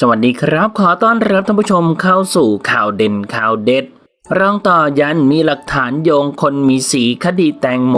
สวัสดีครับ ขอต้อนรับท่านผู้ชมเข้าสู่ข่าวเด่นข่าวเด็ดรองต่อยันมีหลักฐานโยงคนมีสีคดีแตงโม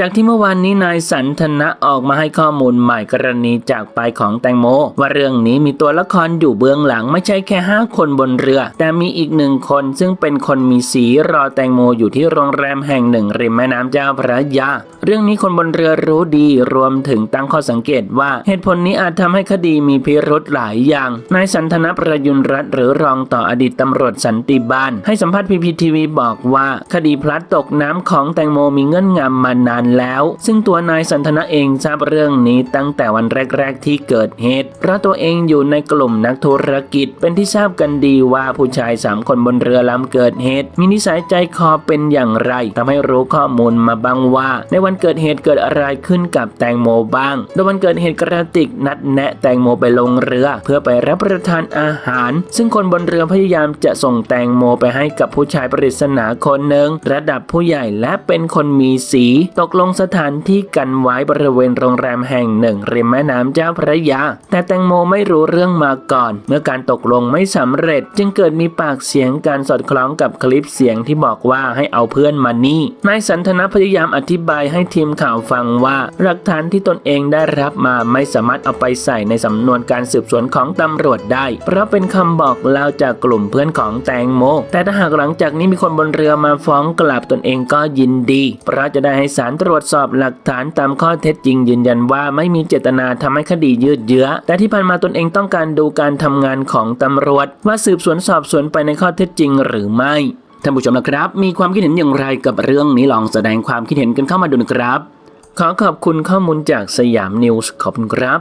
จากที่เมื่อวานนี้นายสันทนะออกมาให้ข้อมูลใหม่กรณีจากไปของแตงโม ว่าเรื่องนี้มีตัวละครอยู่เบื้องหลังไม่ใช่แค่ห้าคนบนเรือ แต่มีอีกหนึ่งคนซึ่งเป็นคนมีสีรอแตงโมอยู่ที่โรงแรมแห่งหนึ่งริมแม่น้ำเจ้าพระยา เรื่องนี้คนบนเรือรู้ดีรวมถึงตั้งข้อสังเกตว่าเหตุผลนี้อาจทำให้คดีมีพิรุธหลายอย่าง นายสันทนะประยุนรัตน์หรือรองต่ออดีตตำรวจสันติบาลให้สัมภาษณ์พีพีทีวีบอกว่า คดีพลัดตกน้ำของแตงโมมีเงื่อนงำมานานแล้ว ซึ่งตัวนายสันทนะเองทราบเรื่องนี้ตั้งแต่วันแรก ๆ ที่เกิดเหตุ เพราะตัวเองอยู่ในกลุ่มนักธุรกิจ เป็นที่ทราบกันดีว่าผู้ชายสามคนบนเรือลำเกิดเหตุ มีนิสัยใจคอเป็นอย่างไรทำให้รู้ข้อมูลมาบ้างว่า ในวันเกิดเหตุเกิดอะไรขึ้นกับแตงโมบ้าง โดยวันเกิดเหตุกระติกนัดแนะแตงโมไปลงเรือ เพื่อไปรับประทานอาหาร ซึ่งคนบนเรือพยายามจะส่งแตงโมไปให้กับผู้ชายปริศนาคนหนึ่งระดับผู้ใหญ่และเป็นคนมีสีตกลงสถานที่กันไว้บริเวณโรงแรมแห่งหนึ่ง ริมแม่น้ำเจ้าพระยา แต่แตงโมไม่รู้เรื่องมาก่อน เมื่อการตกลงไม่สำเร็จ จึงเกิดมีปากเสียงการสอดคล้องกับคลิปเสียงที่บอกว่าให้เอาเพื่อนมานี่นายสันทนะพยายามอธิบายให้ทีมข่าวฟังว่า หลักฐานที่ตนเองได้รับมาไม่สามารถเอาไปใส่ในสำนวนการสืบสวนของตำรวจได้ เพราะเป็นคำบอกเล่าจากกลุ่มเพื่อนของแตงโม แต่ถ้าหากหลังจากนี้มีคนบนเรือมาฟ้องกลับตนเองก็ยินดี เพราะจะได้ให้ศาลตรรวจสอบหลักฐานตามข้อเท็จจริงยืนยันว่าไม่มีเจตนาทำให้คดียืดเยื้อ แต่ที่ผ่านมาตนเองต้องการดูการทำงานของตำรวจ ว่าสืบสวนสอบสวนไปในข้อเท็จจริงหรือไม่ท่านผู้ชมนะครับ มีความคิดเห็นอย่างไรกับเรื่องนี้ลองแสดงความคิดเห็นกันเข้ามาดูนะครับ ขอขอบคุณข้อมูลจากสยามนิวส์ขอบคุณครับ